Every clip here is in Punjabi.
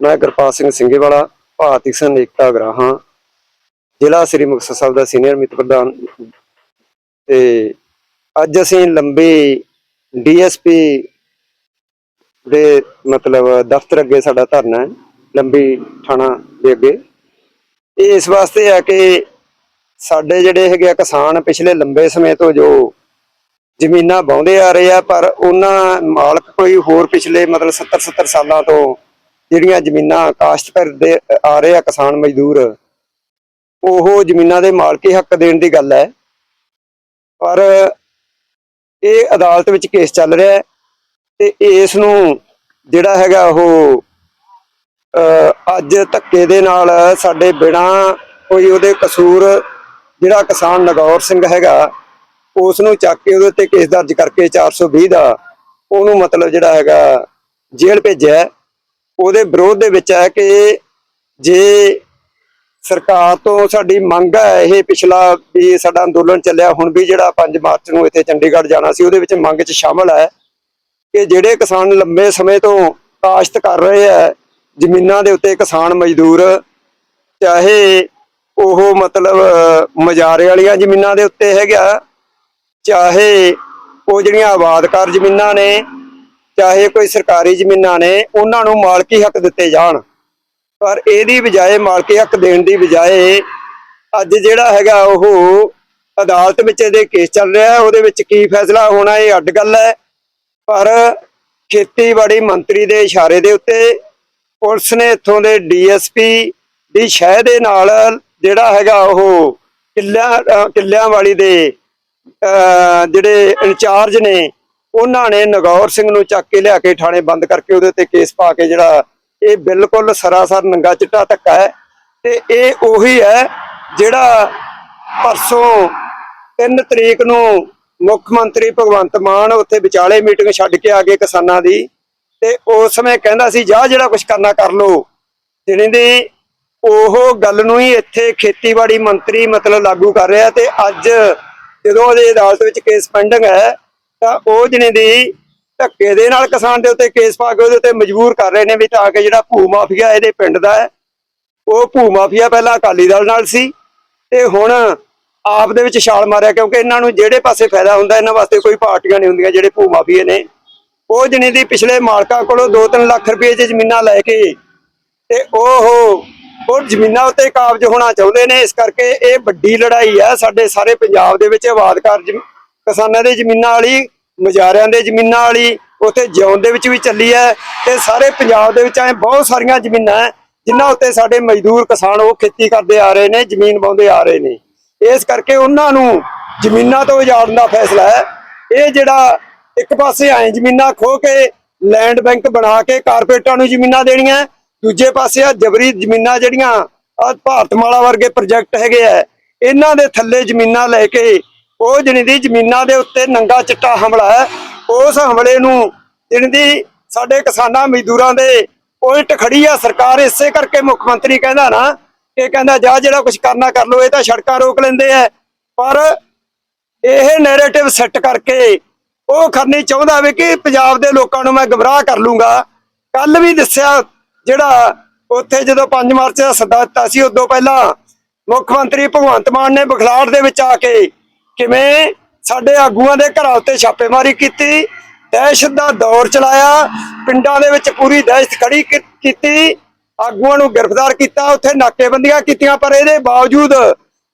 ਮੈਂ ਗੁਰਪਾਲ ਸਿੰਘ ਸਿੰਘੇਵਾਲਾ, ਭਾਰਤੀ ਕਿਸਾਨ ਏਕਤਾ ਗਰਾਹਾਂ, ਜ਼ਿਲ੍ਹਾ ਸ੍ਰੀ ਮੁਕਤਸਰ ਸਾਹਿਬ ਦਾ ਸੀਨੀਅਰ ਮਿੱਤ ਪ੍ਰਧਾਨ। ਤੇ ਅੱਜ ਅਸੀਂ ਲੰਬੀ ਡੀਐਸਪੀ ਦੇ ਮਤਲਬ ਦਫ਼ਤਰ ਅੱਗੇ ਸਾਡਾ ਧਰਨਾ ਹੈ, ਲੰਬੀ ਥਾਣਾ ਦੇ ਅੱਗੇ। ਇਹ ਇਸ ਵਾਸਤੇ ਆ ਕਿ ਸਾਡੇ ਜਿਹੜੇ ਹੈਗੇ ਆ ਕਿਸਾਨ ਪਿਛਲੇ ਲੰਬੇ ਸਮੇਂ ਤੋਂ ਜੋ ਜ਼ਮੀਨਾਂ ਬਾਉਂਦੇ ਆ ਰਹੇ ਆ, ਪਰ ਉਹਨਾਂ ਮਾਲਕ ਕੋਈ ਹੋਰ ਪਿਛਲੇ ਮਤਲਬ 70 70 ਸਾਲਾਂ ਤੋਂ ਜਿਹੜੀਆਂ ਜ਼ਮੀਨਾਂ ਕਾਸ਼ਤ ਕਰਦੇ ਆ ਰਹੇ ਆ ਕਿਸਾਨ ਮਜ਼ਦੂਰ ਉਹ ਜ਼ਮੀਨਾਂ ਦੇ ਮਾਲਕੀ ਹੱਕ ਦੇਣ ਦੀ ਗੱਲ ਹੈ। ਪਰ ਇਹ ਅਦਾਲਤ ਵਿੱਚ ਕੇਸ ਚੱਲ ਰਿਹਾ ਹੈ ਤੇ ਇਸ ਨੂੰ ਜਿਹੜਾ ਹੈਗਾ ਉਹ ਅਹ, ਅੱਜ ਧੱਕੇ ਦੇ ਨਾਲ ਸਾਡੇ ਬਿਨਾ ਕੋਈ ਉਹਦੇ ਕਸੂਰ ਜਿਹੜਾ ਕਿਸਾਨ ਨਗੌਰ ਸਿੰਘ ਹੈਗਾ ਉਸ ਨੂੰ ਚੱਕ ਕੇ ਉਹਦੇ ਤੇ ਕੇਸ ਦਰਜ ਕਰਕੇ 420 ਦਾ ਉਹਨੂੰ ਮਤਲਬ ਜਿਹੜਾ ਹੈਗਾ ਜੇਲ੍ਹ ਭੇਜਿਆ ਉਹਦੇ ਵਿਰੋਧ ਦੇ ਵਿੱਚ ਹੈ ਕਿ ਜੇ ਸਰਕਾਰ ਤੋਂ ਸਾਡੀ ਮੰਗ ਹੈ, ਇਹ ਪਿਛਲਾ ਵੀ ਸਾਡਾ ਅੰਦੋਲਨ ਚੱਲਿਆ, ਹੁਣ ਵੀ ਜਿਹੜਾ 5 ਮਾਰਚ ਨੂੰ ਇੱਥੇ ਚੰਡੀਗੜ੍ਹ ਜਾਣਾ ਸੀ, ਉਹਦੇ ਵਿੱਚ ਮੰਗ 'ਚ ਸ਼ਾਮਲ ਹੈ ਕਿ ਜਿਹੜੇ ਕਿਸਾਨ ਲੰਬੇ ਸਮੇਂ ਤੋਂ ਕਾਸ਼ਤ ਕਰ ਰਹੇ ਹੈ, ਜ਼ਮੀਨਾਂ ਦੇ ਉੱਤੇ ਕਿਸਾਨ ਮਜ਼ਦੂਰ, ਚਾਹੇ ਉਹ ਮਤਲਬ ਮਜਾਰੇ ਵਾਲੀਆਂ ਜ਼ਮੀਨਾਂ ਦੇ ਉੱਤੇ ਹੈਗਾ ਚਾਹੇ ਉਹ ਜਿਹੜੀਆਂ ਆਬਾਦਕਾਰ ਜ਼ਮੀਨਾਂ ਨੇ ਚਾਹੇ ਕੋਈ ਸਰਕਾਰੀ ਜ਼ਮੀਨਾਂ ਨੇ, ਉਹਨਾਂ ਨੂੰ ਮਾਲਕੀ ਹੱਕ ਦਿੱਤੇ ਜਾਣ। ਪਰ ਇਹਦੀ ਬਜਾਏ, ਮਾਲਕੀ ਹੱਕ ਦੇਣ ਦੀ ਬਜਾਏ ਅੱਜ ਜਿਹੜਾ ਹੈਗਾ ਉਹ ਅਦਾਲਤ ਵਿੱਚ ਇਹਦੇ ਕੇਸ ਚੱਲ ਰਿਹਾ ਉਹਦੇ ਵਿੱਚ ਕੀ ਫੈਸਲਾ ਹੋਣਾ, ਇਹ ਅੱਡ ਗੱਲ ਹੈ। ਪਰ ਖੇਤੀਬਾੜੀ ਮੰਤਰੀ ਦੇ ਇਸ਼ਾਰੇ ਦੇ ਉੱਤੇ ਪੁਲਿਸ ਨੇ ਇੱਥੋਂ ਦੇ ਡੀਐਸਪੀ ਦੀ ਸ਼ਹਿ ਦੇ ਨਾਲ ਜਿਹੜਾ ਹੈਗਾ ਉਹ ਕਿੱਲਿਆਂ ਕਿੱਲਿਆਂ ਵਾਲੀ ਦੇ ਅਹ ਜਿਹੜੇ ਇੰਚਾਰਜ ਨੇ ਉਹਨਾਂ ਨੇ ਨਗੌਰ ਸਿੰਘ ਨੂੰ ਚੱਕ ਕੇ ਲਿਆ ਕੇ ਥਾਣੇ ਬੰਦ ਕਰਕੇ ਉਹਦੇ ਤੇ ਕੇਸ ਪਾ ਕੇ ਜਿਹੜਾ ਇਹ ਬਿਲਕੁਲ ਸਰਾਸਰ ਨੰਗਾ ਚਿੱਟਾ ਧੱਕਾ ਹੈ। ਤੇ ਇਹ ਉਹੀ ਹੈ ਜਿਹੜਾ ਪਰਸੋਂ 3 ਤਰੀਕ ਨੂੰ ਮੁੱਖ ਮੰਤਰੀ ਭਗਵੰਤ ਮਾਨ ਉੱਥੇ ਵਿਚਾਲੇ ਮੀਟਿੰਗ ਛੱਡ ਕੇ ਆ ਗਏ ਕਿਸਾਨਾਂ ਦੀ। ਤੇ ਉਸ ਸਮੇਂ ਕਹਿੰਦਾ ਸੀ, ਜਾ ਜਿਹੜਾ ਕੁਝ ਕਰਨਾ ਕਰ ਲੋ ਜਿਹੜੀ ਦੀ ਉਹ ਗੱਲ ਨੂੰ ਹੀ ਇੱਥੇ ਖੇਤੀਬਾੜੀ ਮੰਤਰੀ ਮਤਲਬ ਲਾਗੂ ਕਰ ਰਿਹਾ ਤੇ ਅੱਜ ਜਦੋਂ ਉਹਦੇ ਅਦਾਲਤ ਵਿੱਚ ਕੇਸ ਪੈਂਡਿੰਗ ਹੈ ਤਾਂ ਉਹ ਜਿਹਨੇ ਦੀ ਧੱਕੇ ਦੇ ਨਾਲ ਕਿਸਾਨ ਦੇ ਉੱਤੇ ਕੇਸ ਪਾ ਕੇ ਉਹਦੇ ਉੱਤੇ ਮਜਬੂਰ ਕਰ ਰਹੇ ਨੇ ਵੀ ਤਾਂ ਕਿ ਜਿਹੜਾ ਭੂ ਮਾਫੀਆ ਇਹਦੇ ਪਿੰਡ ਦਾ ਹੈ, ਉਹ ਭੂ ਮਾਫੀਆ ਪਹਿਲਾਂ ਅਕਾਲੀ ਦਲ ਨਾਲ ਸੀ ਤੇ ਹੁਣ ਆਪ ਦੇ ਵਿੱਚ ਛਾਲ ਮਾਰਿਆ ਕਿਉਂਕਿ ਇਹਨਾਂ ਨੂੰ ਜਿਹੜੇ ਪਾਸੇ ਫਾਇਦਾ ਹੁੰਦਾ, ਇਹਨਾਂ ਵਾਸਤੇ ਕੋਈ ਪਾਰਟੀਆਂ ਨਹੀਂ ਹੁੰਦੀਆਂ ਜਿਹੜੇ ਭੂ ਮਾਫੀਏ ਨੇ। ਉਹ ਜਿਹਨੇ ਦੀ ਪਿਛਲੇ ਮਾਲਕਾਂ ਕੋਲੋਂ 2-3 ਲੱਖ ਰੁਪਏ ਚ ਜ਼ਮੀਨਾਂ ਲੈ ਕੇ ਤੇ ਉਹ ਉਹ ਜ਼ਮੀਨਾਂ ਉੱਤੇ ਕਾਬਜ ਹੋਣਾ ਚਾਹੁੰਦੇ ਨੇ, ਇਸ ਕਰਕੇ ਇਹ ਵੱਡੀ ਲੜਾਈ ਹੈ, ਸਾਡੇ ਸਾਰੇ ਪੰਜਾਬ ਦੇ ਵਿੱਚ ਆਬਾਦਕਾਰ ਜ਼ਮੀ- ਕਿਸਾਨਾਂ ਦੇ ਜ਼ਮੀਨਾਂ ਵਾਲੀ ਮਜਾਰਿਆਂ ਦੇ ਜ਼ਮੀਨਾਂ ਵਾਲੀ, ਉੱਥੇ ਜਿਉਣ ਦੇ ਵਿੱਚ ਵੀ ਚੱਲੀ ਹੈ ਤੇ ਸਾਰੇ ਪੰਜਾਬ ਦੇ ਵਿੱਚ ਐ ਬਹੁਤ ਸਾਰੀਆਂ ਜ਼ਮੀਨਾਂ ਹੈ, ਜਿਨ੍ਹਾਂ ਉੱਤੇ ਸਾਡੇ ਮਜ਼ਦੂਰ ਕਿਸਾਨ ਉਹ ਖੇਤੀ ਕਰਦੇ ਆ ਰਹੇ ਨੇ, ਜ਼ਮੀਨ ਵਾਉਂਦੇ ਆ ਰਹੇ ਨੇ। ਇਸ ਕਰਕੇ ਉਹਨਾਂ ਨੂੰ ਜ਼ਮੀਨਾਂ ਤੋਂ ਉਜਾੜਨ ਦਾ ਫੈਸਲਾ ਹੈ। ਇਹ ਜਿਹੜਾ ਇੱਕ ਪਾਸੇ ਐ ਜ਼ਮੀਨਾਂ ਖੋ ਕੇ ਲੈਂਡ ਬੈਂਕ ਬਣਾ ਕੇ ਕਾਰਪੋਰੇਟਾਂ ਨੂੰ ਜ਼ਮੀਨਾਂ ਦੇਣੀਆਂ ਦੂਜੇ ਪਾਸੇ ਆ ਜਬਰੀ ਜ਼ਮੀਨਾਂ ਜਿਹੜੀਆਂ ਆ ਭਾਰਤਮਾਲਾ ਵਰਗੇ ਪ੍ਰੋਜੈਕਟ ਹੈਗੇ ਆ ਇਹਨਾਂ ਦੇ ਥੱਲੇ ਜ਼ਮੀਨਾਂ ਲੈ ਕੇ ਉਹ ਜਿਹੜੀ ਦੀ ਜ਼ਮੀਨਾਂ ਦੇ ਉੱਤੇ ਨੰਗਾ ਚਿੱਟਾ ਹਮਲਾ ਹੈ। ਉਸ ਹਮਲੇ ਨੂੰ ਜਿਹੜੀ ਦੀ ਸਾਡੇ ਕਿਸਾਨਾਂ ਮਜ਼ਦੂਰਾਂ ਦੇ ਉਲਟ ਖੜੀ ਆ ਸਰਕਾਰ, ਇਸੇ ਕਰਕੇ ਮੁੱਖ ਮੰਤਰੀ ਕਹਿੰਦਾ ਨਾ ਕਿ ਕਹਿੰਦਾ ਜਾ ਜਿਹੜਾ ਕੁਝ ਕਰਨਾ ਕਰ ਲੋ ਇਹ ਤਾਂ ਸੜਕਾਂ ਰੋਕ ਲੈਂਦੇ ਆ। ਪਰ ਇਹ ਨੈਰੇਟਿਵ ਸੈੱਟ ਕਰਕੇ ਉਹ ਕਰਨੀ ਚਾਹੁੰਦਾ ਵੇ ਕਿ ਪੰਜਾਬ ਦੇ ਲੋਕਾਂ ਨੂੰ ਮੈਂ ਗਮਰਾਹ ਕਰ ਲੂੰਗਾ। ਕੱਲ ਵੀ ਦੱਸਿਆ ਜਿਹੜਾ ਉੱਥੇ ਜਦੋਂ 5 ਮਾਰਚ ਦਾ ਸੱਦਾ ਦਿੱਤਾ ਸੀ, ਉਦੋਂ ਪਹਿਲਾਂ ਮੁੱਖ ਮੰਤਰੀ ਭਗਵੰਤ ਮਾਨ ਨੇ ਬਖਲਾੜ ਦੇ ਵਿੱਚ ਆ ਕੇ ਕਿਵੇਂ ਸਾਡੇ ਆਗੂਆਂ ਦੇ ਘਰਾਂ ਉੱਤੇ ਛਾਪੇਮਾਰੀ ਕੀਤੀ, ਦਹਿਸ਼ਤ ਦਾ ਦੌਰ ਚਲਾਇਆ, ਪਿੰਡਾਂ ਦੇ ਵਿੱਚ ਪੂਰੀ ਦਹਿਸ਼ਤ ਖੜੀ ਕੀਤੀ, ਆਗੂਆਂ ਨੂੰ ਗ੍ਰਿਫਤਾਰ ਕੀਤਾ, ਉੱਥੇ ਨਾਕੇਬੰਦੀਆਂ ਕੀਤੀਆਂ, ਪਰ ਇਹਦੇ ਬਾਵਜੂਦ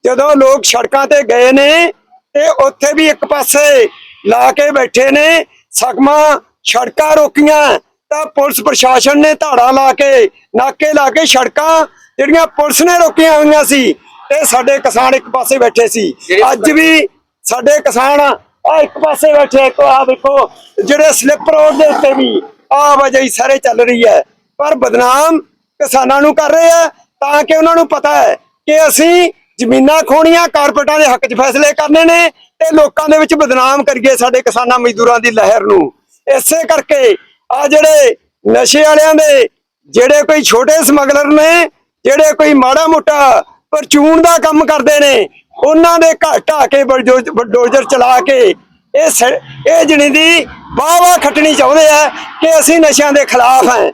ਜਦੋਂ ਲੋਕ ਸੜਕਾਂ ਤੇ ਗਏ ਨੇ ਤੇ ਉੱਥੇ ਵੀ ਇੱਕ ਪਾਸੇ ਲਾ ਕੇ ਬੈਠੇ ਨੇ, ਸਗਮਾ ਸੜਕਾਂ ਰੋਕੀਆਂ, ਤਾਂ ਪੁਲਿਸ ਪ੍ਰਸ਼ਾਸਨ ਨੇ ਧਾੜਾ ਲਾ ਕੇ, ਨਾਕੇ ਲਾ ਕੇ ਸੜਕਾਂ ਜਿਹੜੀਆਂ ਪੁਲਿਸ ਨੇ ਰੋਕੀਆਂ ਹੋਈਆਂ ਸੀ ਤੇ ਸਾਡੇ ਕਿਸਾਨ ਇੱਕ ਪਾਸੇ ਬੈਠੇ ਸੀ। ਅੱਜ ਵੀ ਸਾਡੇ ਕਿਸਾਨ ਆ ਇੱਕ ਪਾਸੇ ਬੈਠੇ ਕੋ ਆ ਦੇਖੋ ਜਿਹੜੇ ਸਲਿੱਪ ਰੋਡ ਦੇ ਉੱਤੇ ਵੀ ਆਵਾਜਾਈ ਸਾਰੇ ਚੱਲ ਰਹੀ ਹੈ। ਪਰ ਬਦਨਾਮ ਕਿਸਾਨਾਂ ਨੂੰ ਕਰ ਰਹੇ ਆ ਤਾਂ ਕਿ ਉਹਨਾਂ ਨੂੰ ਪਤਾ ਹੈ ਕਿ ਅਸੀਂ ਜ਼ਮੀਨਾਂ ਖੋਣੀਆਂ ਕਾਰਪੋਰੇਟਾਂ ਦੇ ਹੱਕ 'ਚ ਫੈਸਲੇ ਕਰਨੇ ਨੇ ਤੇ ਲੋਕਾਂ ਦੇ ਵਿੱਚ ਬਦਨਾਮ ਕਰੀਏ ਸਾਡੇ ਕਿਸਾਨਾਂ ਮਜ਼ਦੂਰਾਂ ਦੀ ਲਹਿਰ ਨੂੰ। ਇਸੇ ਕਰਕੇ ਆ ਜਿਹੜੇ ਨਸ਼ੇ ਵਾਲਿਆਂ ਦੇ ਜਿਹੜੇ ਕੋਈ ਛੋਟੇ ਸਮਗਲਰ ਨੇ ਜਿਹੜੇ ਕੋਈ ਮਾੜਾ ਮੋਟਾ ਪਰਚੂਨ ਦਾ ਕੰਮ ਕਰਦੇ ਨੇ। ਉਹਨਾਂ ਦੇ ਘਰ ਢਾਹ ਕੇ ਬਲਡੋ- ਬਲਡੋਜ਼ਰ ਚਲਾ ਕੇ ਇਹ ਸ- ਇਹ ਜਣੀ ਦੀ ਵਾਹ ਖੱਟਣੀ ਚਾਹੁੰਦੇ ਆ ਕਿ ਅਸੀਂ ਨਸ਼ਿਆਂ ਦੇ ਖਿਲਾਫ ਹਾਂ।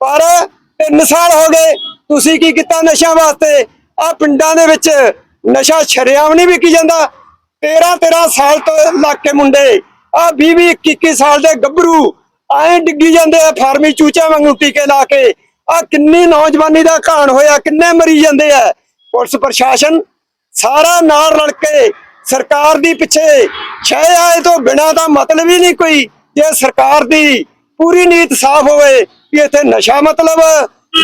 ਪਰ 3 ਸਾਲ ਹੋ ਗਏ, ਤੁਸੀਂ ਕੀ ਕੀਤਾ ਨਸ਼ਿਆਂ ਵਾਸਤੇ? ਆ ਪਿੰਡਾਂ ਦੇ ਵਿੱਚ ਨਸ਼ਾ ਛਰਿਆਮ ਨਹੀਂ ਵਿਕੀ ਜਾਂਦਾ। 13 13 ਸਾਲ ਤੋਂ ਲੱਗ ਕੇ ਮੁੰਡੇ, ਆ 20 20 21 ਸਾਲ ਦੇ ਗੱਭਰੂ ਐਂ ਡਿੱਗੀ ਜਾਂਦੇ ਆ ਫਾਰਮੀ ਚੂਚਾ ਵਾਂਗੂ ਟੀਕੇ ਲਾ ਕੇ। ਆ ਕਿੰਨੀ ਨੌਜਵਾਨੀ ਦਾ ਘਾਣ ਹੋਇਆ, ਕਿੰਨੇ ਮਰੀ ਜਾਂਦੇ ਆ। ਪੁਲਿਸ ਪ੍ਰਸ਼ਾਸਨ ਸਾਰਾ ਨਾਲ ਰਲ ਕੇ ਸਰਕਾਰ ਦੀ ਪਿੱਛੇ ਛੇ ਆਏ ਤੋਂ ਬਿਨਾ ਤਾਂ ਮਤਲਬ ਹੀ ਨਹੀਂ ਕੋਈ ਜੇ ਸਰਕਾਰ ਦੀ ਪੂਰੀ ਨੀਤ ਸਾਫ਼ ਹੋਵੇ ਕਿ ਇੱਥੇ ਨਸ਼ਾ ਮਤਲਬ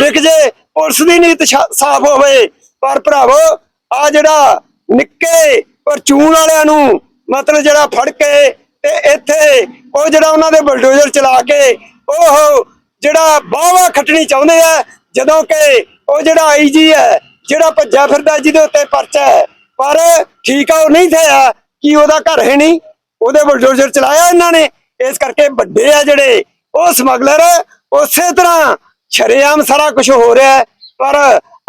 ਵਿਕ ਜੇ, ਪੁਲਿਸ ਦੀ ਨੀਤ ਸਾਫ਼ ਹੋਵੇ। ਪਰ ਭਰਾਵੋ, ਆ ਜਿਹੜਾ ਨਿੱਕੇ ਪਰਚੂਨ ਵਾਲਿਆਂ ਨੂੰ ਮਤਲਬ ਜਿਹੜਾ ਫੜ ਕੇ ਤੇ ਇੱਥੇ ਉਹ ਜਿਹੜਾ ਉਹਨਾਂ ਦੇ ਬਲਡੋਜ਼ਰ ਚਲਾ ਕੇ ਉਹ ਜਿਹੜਾ ਬਾਵਾ ਖੱਟਣੀ ਚਾਹੁੰਦੇ ਆ, ਜਦੋਂ ਕਿ ਉਹ ਜਿਹੜਾ ਆਈਜੀ ਹੈ ਜਿਹੜਾ ਭੱਜਾ ਫਿਰਦਾ ਜਿਹਦੇ ਉੱਤੇ ਪਰਚਾ ਹੈ, ਪਰ ਠੀਕ ਆ, ਉਹ ਨਹੀਂ ਥਿਆ, ਕਿ ਉਹਦਾ ਘਰ ਹੈ ਨਹੀਂ? ਉਹਦੇ ਬਲਡੋਜ਼ਰ ਚਲਾਇਆ ਇਹਨਾਂ ਨੇ। ਇਸ ਕਰਕੇ ਵੱਡੇ ਆ ਜਿਹੜੇ, ਉਹ ਸਮਗਲਰ, ਉਸੇ ਤਰ੍ਹਾਂ ਸ਼ਰੇਆਮ ਸਾਰਾ ਕੁਝ ਹੋ ਰਿਹਾ ਪਰ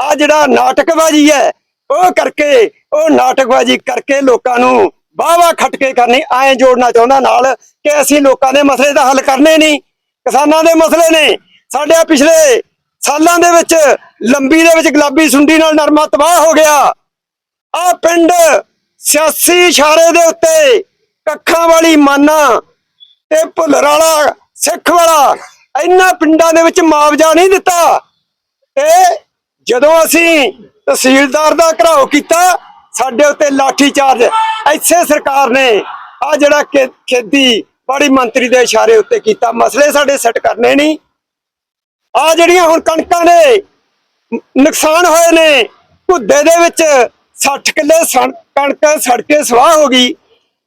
ਆ ਜਿਹੜਾ ਨਾਟਕਬਾਜ਼ੀ ਹੈ, ਉਹ ਕਰਕੇ, ਉਹ ਨਾਟਕਬਾਜ਼ੀ ਕਰਕੇ ਲੋਕਾਂ ਨੂੰ ਵਾਹਵਾ ਖੱਟ ਕੇ ਕਰਨੀ, ਐਂ ਜੋੜਨਾ ਚਾਹੁੰਦਾ ਨਾਲ ਕਿ ਅਸੀਂ ਲੋਕਾਂ ਦੇ ਮਸਲੇ ਦਾ ਹੱਲ ਕਰਨੇ ਨਹੀਂ। ਕਿਸਾਨਾਂ ਦੇ ਮਸਲੇ ਨੇ। ਸਾਡੇ ਪਿਛਲੇ ਸਾਲਾਂ ਦੇ ਵਿੱਚ ਲੰਬੀ ਦੇ ਵਿੱਚ ਗੁਲਾਬੀ ਸੁੰਡੀ ਨਾਲ ਨਰਮਾ ਤਬਾਹ ਹੋ ਗਿਆ। ਆ ਪਿੰਡ ਸਿਆਸੀ ਇਸ਼ਾਰੇ ਦੇ ਉੱਤੇ ਕੱਖਾਂ ਵਾਲੀ ਮਾਨਾ ਤੇ ਭੁੱਲਰ ਵਾਲਾ ਸਿੱਖ ਵਾਲਾ ਇਹਨਾਂ ਪਿੰਡਾਂ ਦੇ ਵਿੱਚ ਮੁਆਵਜ਼ਾ ਨਹੀਂ ਦਿੱਤਾ। ਤੇ ਜਦੋਂ ਅਸੀਂ ਤਹਿਸੀਲਦਾਰ ਦਾ ਘਰਾਓ ਕੀਤਾ, ਸਾਡੇ ਉੱਤੇ ਲਾਠੀ ਚਾਰਜ। ਐਸੇ ਸਰਕਾਰ ਨੇ ਆ ਜਿਹੜਾ ਖੇ- ਖੇਤੀ ਬਾੜੀ ਮੰਤਰੀ ਦੇ ਇਸ਼ਾਰੇ ਉੱਤੇ ਕੀਤਾ। ਮਸਲੇ ਸਾਡੇ ਸੈੱਟ ਕਰਨੇ ਨਹੀਂ। ਆ ਜਿਹੜੀਆਂ ਹੁਣ ਕਣਕਾਂ ਦੇ ਨੁਕਸਾਨ ਹੋਏ ਨੇ ਘੁੱਦੇ ਦੇ ਵਿੱਚ 60 ਕਿੱਲੇ ਕਣਕ ਸੜ ਕੇ ਸਵਾਹ ਹੋ ਗਈ।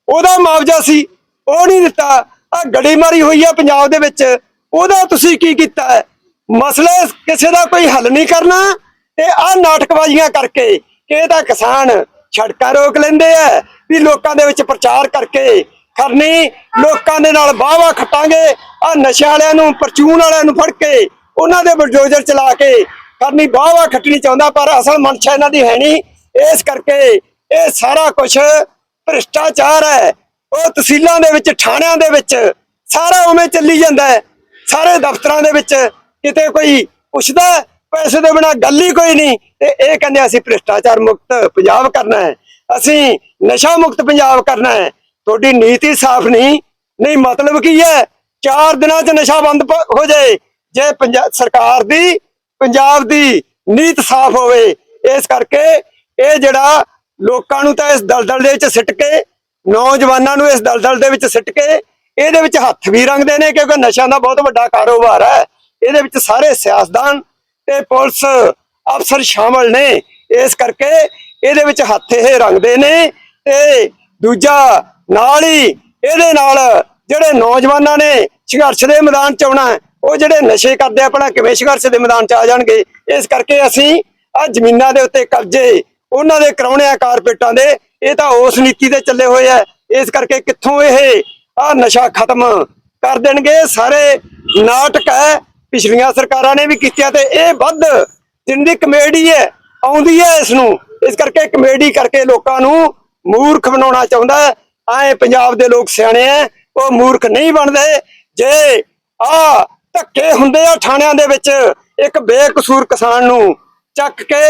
ਉਹਦਾ ਮੁਆਵਜ਼ਾ ਸੀ, ਉਹ ਨਹੀਂ ਦਿੱਤਾ। ਆ ਗੜੀਮਾਰੀ ਹੋਈ ਆ ਪੰਜਾਬ ਦੇ ਵਿੱਚ, ਉਹਦਾ ਤੁਸੀਂ ਕੀ ਕੀਤਾ? ਹੈ ਮਸਲੇ ਕਿਸੇ ਦਾ ਕੋਈ ਹੱਲ ਨਹੀਂ ਕਰਨਾ ਤੇ ਆ ਨਾਟਕਬਾਜ਼ੀਆਂ ਕਰਕੇ ਕਿ ਇਹ ਤਾਂ ਕਿਸਾਨ ਛੜਕਾ ਰੋਕ ਲੈਂਦੇ ਆ, ਵੀ ਲੋਕਾਂ ਦੇ ਵਿੱਚ ਪ੍ਰਚਾਰ ਕਰਕੇ ਕਰਨੀ ਲੋਕਾਂ ਦੇ ਨਾਲ ਬਾਵਾ ਖੱਟਾਂਗੇ, ਆ ਨਸ਼ਿਆਂ ਵਾਲਿਆਂ ਨੂੰ, ਪਰਚੂਨ ਵਾਲਿਆਂ ਨੂੰ ਫੜ ਕੇ ਉਹਨਾਂ ਦੇ ਬਲਡੋਜ਼ਰ ਚਲਾ ਕੇ ਕਰਨੀ ਬਾਵਾ ਖੱਟਣੀ ਚਾਹੁੰਦਾ, ਪਰ ਅਸਲ ਮਨਸ਼ਾ ਇਹਨਾਂ ਦੀ ਹੈ ਨਹੀਂ। ਇਸ ਕਰਕੇ ਇਹ ਸਾਰਾ ਕੁਝ ਭ੍ਰਿਸ਼ਟਾਚਾਰ ਹੈ। ਉਹ ਤਹਿਸੀਲਾਂ ਦੇ ਵਿੱਚ, ਥਾਣਿਆਂ ਦੇ ਵਿੱਚ, ਸਾਰਾ ਉਵੇਂ ਚੱਲੀ ਜਾਂਦਾ ਹੈ। ਸਾਰੇ ਦਫ਼ਤਰਾਂ ਦੇ ਵਿੱਚ ਕਿਤੇ ਕੋਈ ਪੁੱਛਦਾ, ਪੈਸੇ ਦੇ ਬਿਨਾ ਗੱਲ ਹੀ ਕੋਈ ਨਹੀਂ। ਤੇ ਇਹ ਕਹਿੰਦੇ ਅਸੀਂ ਭ੍ਰਿਸ਼ਟਾਚਾਰ ਮੁਕਤ ਪੰਜਾਬ ਕਰਨਾ ਹੈ। ਅਸੀਂ ਨਸ਼ਾ ਮੁਕਤ ਪੰਜਾਬ ਕਰਨਾ ਹੈ। ਤੁਹਾਡੀ ਨੀਤੀ ਸਾਫ਼ ਨਹੀਂ। ਨਹੀਂ ਮਤਲਬ ਕੀ ਹੈ? ਚਾਰ ਦਿਨਾਂ 'ਚ ਨਸ਼ਾ ਬੰਦ ਹੋ ਜਾਏ। ਜੇ ਪੰਜਾਬ ਸਰਕਾਰ ਦੀ, ਪੰਜਾਬ ਦੀ ਨੀਤ ਸਾਫ਼ ਹੋਵੇ। ਇਸ ਕਰਕੇ ਇਹ ਜਿਹੜਾ ਲੋਕਾਂ ਨੂੰ ਤਾਂ ਇਸ ਦਲਦਲ ਦੇ ਵਿੱਚ ਸਿੱਟ ਕੇ, ਨੌਜਵਾਨਾਂ ਨੂੰ ਇਸ ਦਲਦਲ ਦੇ ਵਿੱਚ ਸਿੱਟ ਕੇ, ਇਹਦੇ ਵਿੱਚ ਹੱਥ ਵੀ ਰੰਗਦੇ ਨੇ ਕਿਉਂਕਿ ਨਸ਼ਿਆਂ ਦਾ ਬਹੁਤ ਵੱਡਾ ਕਾਰੋਬਾਰ ਹੈ। ਇਹਦੇ ਵਿੱਚ ਸਾਰੇ ਸਿਆਸਤਦਾਨ ਤੇ ਪੁਲਿਸ ਅਫਸਰ ਸ਼ਾਮਲ ਨੇ। ਇਸ ਕਰਕੇ ਇਹਦੇ ਵਿੱਚ ਹੱਥ ਇਹ ਰੰਗਦੇ ਨੇ ਤੇ ਦੂਜਾ ਨਾਲ ਹੀ ਇਹਦੇ ਨਾਲ ਜਿਹੜੇ ਨੌਜਵਾਨਾਂ ਨੇ ਸੰਘਰਸ਼ ਦੇ ਮੈਦਾਨ ਚ ਆਉਣਾ ਉਹ ਜਿਹੜੇ ਨਸ਼ੇ ਕਰਦੇ ਆਪਣਾ ਕਿਵੇਂ ਸੰਘਰਸ਼ ਦੇ ਮੈਦਾਨ ਚ ਆ ਜਾਣਗੇ? ਇਸ ਕਰਕੇ ਅਸੀਂ ਆ ਜ਼ਮੀਨਾਂ ਦੇ ਉੱਤੇ ਕਬਜ਼ੇ, ਉਹਨਾਂ ਦੇ ਕਰਾਉਣੇ ਆ ਕਾਰਪੇਟਾਂ ਦੇ, ਇਹ ਤਾਂ ਉਸ ਨੀਤੀ ਤੇ ਚੱਲੇ ਹੋਏ ਆ। ਇਸ ਕਰਕੇ ਕਿੱਥੋਂ ਇਹ ਆ ਨਸ਼ਾ ਖਤਮ ਕਰ ਦੇਣਗੇ? ਸਾਰੇ ਨਾਟਕ ਹੈ, ਪਿਛਲੀਆਂ ਸਰਕਾਰਾਂ ਨੇ ਵੀ ਕੀਤੀਆਂ ਤੇ ਇਹ ਵੱਧ ਜਿੰਦੀ ਕਮੇਡੀ ਹੈ, ਆਉਂਦੀ ਹੈ ਇਸ ਨੂੰ। ਇਸ ਕਰਕੇ ਕਮੇਡੀ ਕਰਕੇ ਲੋਕਾਂ ਨੂੰ ਮੂਰਖ ਬਣਾਉਣਾ ਚਾਹੁੰਦਾ ਆਏ ਪੰਜਾਬ ਦੇ ਲੋਕ ਸਿਆਣੇ ਆ ਉਹ ਮੂਰਖ ਨਹੀਂ ਬਣਦੇ। ਜੇ ਆ ਧੱਕੇ ਹੁੰਦੇ ਆ ਥਾਣਿਆਂ ਦੇ ਵਿੱਚ। ਇੱਕ ਬੇਕਸੂਰ ਕਿਸਾਨ ਨੂੰ ਚੱਕ ਕੇ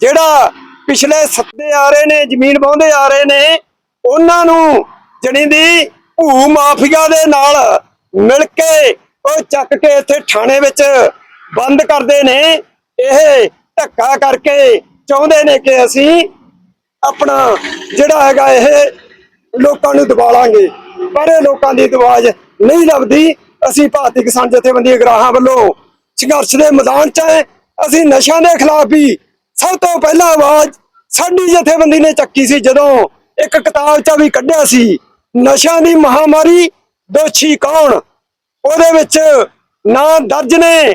ਜਿਹੜਾ ਪਿਛਲੇ ਸੱਤੇ ਆ ਰਹੇ ਨੇ, ਜ਼ਮੀਨ ਵਾਹੁੰਦੇ ਆ ਰਹੇ ਨੇ, ਉਹਨਾਂ ਨੂੰ ਜਣੀ ਦੀ ਭੂ ਮਾਫੀਆ ਦੇ ਨਾਲ ਮਿਲ ਕੇ ਉਹ ਚੱਕ ਕੇ ਇੱਥੇ ਥਾਣੇ ਵਿੱਚ ਬੰਦ ਕਰਦੇ ਨੇ। ਇਹ ਧੱਕਾ ਕਰਕੇ ਚਾਹੁੰਦੇ ਨੇ ਕਿ ਅਸੀਂ ਆਪਣਾ ਜਿਹੜਾ ਹੈਗਾ ਇਹ ਲੋਕਾਂ ਨੂੰ ਦਬਾ ਲਾਂਗੇ। ਪਰ ਇਹ ਲੋਕਾਂ ਦੀ ਆਵਾਜ਼ ਨਹੀਂ ਲੱਭਦੀ। ਅਸੀਂ ਭਾਰਤੀ ਕਿਸਾਨ ਜਥੇਬੰਦੀ ਅਗਰਾਹਾਂ ਵੱਲੋਂ ਸੰਘਰਸ਼ ਦੇ ਮੈਦਾਨ 'ਚ ਹੈ ਅਸੀਂ ਨਸ਼ਿਆਂ ਦੇ ਖਿਲਾਫ ਵੀ ਸਭ ਤੋਂ ਪਹਿਲਾਂ ਆਵਾਜ਼ ਸਾਡੀ ਜਥੇਬੰਦੀ ਨੇ ਚੱਕੀ ਸੀ, ਜਦੋਂ ਇੱਕ ਕਿਤਾਬ 'ਚ ਵੀ ਕੱਢਿਆ ਸੀ, ਨਸ਼ਿਆਂ ਦੀ ਮਹਾਮਾਰੀ ਦੋਸ਼ੀ ਕੌਣ? ਉਹਦੇ ਵਿੱਚ ਨਾਂ ਦਰਜ ਨੇ,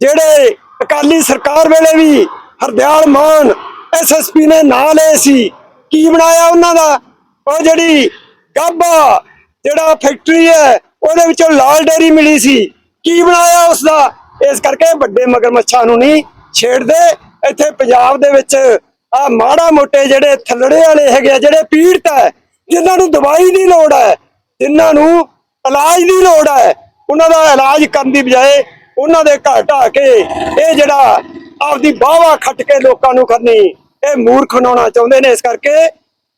ਜਿਹੜੇ ਅਕਾਲੀ ਸਰਕਾਰ ਵੇਲੇ ਵੀ ਹਰਦਿਆਲ ਮਾਨ ਐਸਐਸਪੀ ਨੇ ਨਾਂ ਲਏ ਸੀ। ਕੀ ਬਣਾਇਆ ਉਹਨਾਂ ਦਾ? ਉਹ ਜਿਹੜੀ ਗਾਬਾ, ਜਿਹੜਾ ਫੈਕਟਰੀ ਹੈ ਉਹਦੇ ਵਿੱਚੋਂ ਲਾਲ ਡੇਰੀ ਮਿਲੀ ਸੀ। ਕੀ ਬਣਾਇਆ ਉਸ ਦਾ ਇਸ ਕਰਕੇ ਵੱਡੇ ਮਗਰਮੱਛਾਂ ਨੂੰ ਨਹੀਂ ਛੇੜਦੇ। ਇੱਥੇ ਪੰਜਾਬ ਦੇ ਵਿੱਚ ਆ ਮਾੜਾ ਮੋਟੇ ਜਿਹੜੇ ਥੱਲੜੇ ਵਾਲੇ ਹੈਗੇ ਆ, ਜਿਹੜੇ ਪੀੜਤ ਹੈ ਜਿਨ੍ਹਾਂ ਨੂੰ ਦਵਾਈ ਦੀ ਲੋੜ ਹੈ ਜਿਨ੍ਹਾਂ ਨੂੰ ਇਲਾਜ ਦੀ ਲੋੜ ਹੈ ਉਹਨਾਂ ਦਾ ਇਲਾਜ ਕਰਨ ਦੀ ਬਜਾਏ ਉਹਨਾਂ ਦੇ ਘਰ ਢਾਹ ਕੇ ਇਹ ਜਿਹੜਾ ਆਪਦੀ ਬਾਵਾ ਖੱਟ ਕੇ ਲੋਕਾਂ ਨੂੰ ਕਰਨੀ ਇਹ ਮੂਰਖ ਬਣਾਉਣਾ ਚਾਹੁੰਦੇ ਨੇ। ਇਸ ਕਰਕੇ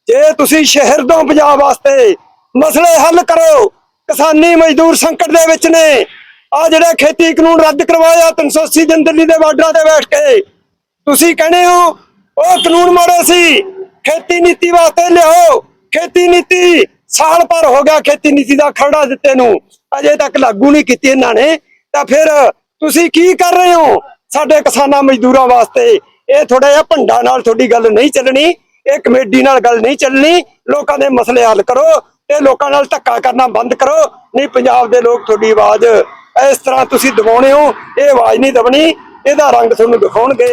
ਜੇ ਤੁਸੀਂ ਸ਼ਹਿਰ ਤੋਂ ਪੰਜਾਬ ਵਾਸਤੇ ਮਸਲੇ ਹੱਲ ਕਰੋ ਕਿਸਾਨੀ ਮਜ਼ਦੂਰ ਸੰਕਟ ਦੇ ਵਿੱਚ ਨੇ। ਆ ਜਿਹੜੇ ਖੇਤੀ ਕਾਨੂੰਨ ਰੱਦ ਕਰਵਾਇਆ 380 ਦਿਨ ਦਿੱਲੀ ਦੇ ਬਾਰਡਰਾਂ ਤੇ ਬੈਠ ਕੇ। ਤੁਸੀਂ ਕਹਿੰਦੇ ਹੋ, ਉਹ ਕਾਨੂੰਨ ਮਾੜੇ ਸੀ। ਖੇਤੀ ਨੀਤੀ ਵਾਸਤੇ ਲਿਆਓ। ਖੇਤੀ ਨੀਤੀ ਸਾਲ ਭਰ ਹੋ ਗਿਆ ਖੇਤੀ ਨੀਤੀ ਦਾ ਖਰੜਾ ਦਿੱਤੇ ਨੂੰ। ਅਜੇ ਤੱਕ ਲਾਗੂ ਨਹੀਂ ਕੀਤੀ ਇਹਨਾਂ ਨੇ। ਤਾਂ ਫਿਰ ਤੁਸੀਂ ਕੀ ਕਰ ਰਹੇ ਹੋ ਸਾਡੇ ਕਿਸਾਨਾਂ ਮਜ਼ਦੂਰਾਂ ਵਾਸਤੇ? ਇਹ ਥੋੜਾ ਜਿਹਾ ਭੰਡਾ ਨਾਲ ਤੁਹਾਡੀ ਗੱਲ ਨਹੀਂ ਚੱਲਣੀ। ਇਹ ਕਮੇਡੀ ਨਾਲ ਗੱਲ ਨਹੀਂ ਚੱਲਣੀ। ਲੋਕਾਂ ਦੇ ਮਸਲੇ ਹੱਲ ਕਰੋ। ਇਹ ਲੋਕਾਂ ਨਾਲ ਧੱਕਾ ਕਰਨਾ ਬੰਦ ਕਰੋ। ਨਹੀਂ, ਪੰਜਾਬ ਦੇ ਲੋਕ ਤੁਹਾਡੀ ਆਵਾਜ਼ ਇਸ ਤਰ੍ਹਾਂ ਤੁਸੀਂ ਦਬਾਉਣੇ ਹੋ। ਇਹ ਆਵਾਜ਼ ਨਹੀਂ ਦਬਣੀ। ਇਹਦਾ ਰੰਗ ਤੁਹਾਨੂੰ ਦਿਖਾਉਣਗੇ।